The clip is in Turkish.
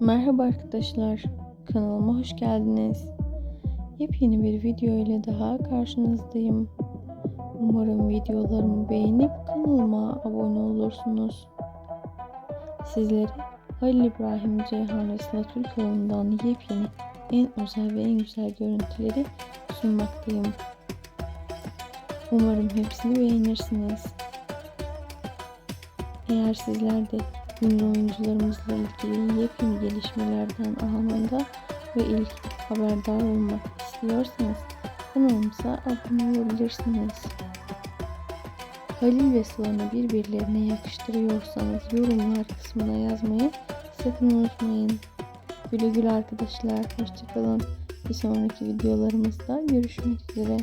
Merhaba arkadaşlar, kanalıma hoş geldiniz. Yepyeni bir video ile daha karşınızdayım. Umarım videolarımı beğenip kanalıma abone olursunuz. Sizlere Halil İbrahim Ceyhan ve Sıla Türkoğlu'ndan yepyeni, en özel ve en güzel görüntüleri sunmaktayım. Umarım hepsini beğenirsiniz. Eğer sizler de ünlü oyuncularımızla gelişmelerden anında ve ilk haberdar olmak istiyorsanız kanalımıza abone olabilirsiniz. Halil ve Sıla'nı birbirlerine yakıştırıyorsanız yorumlar kısmına yazmayı sakın unutmayın. Güle güle arkadaşlar. Hoşçakalın. Bir sonraki videolarımızda görüşmek üzere.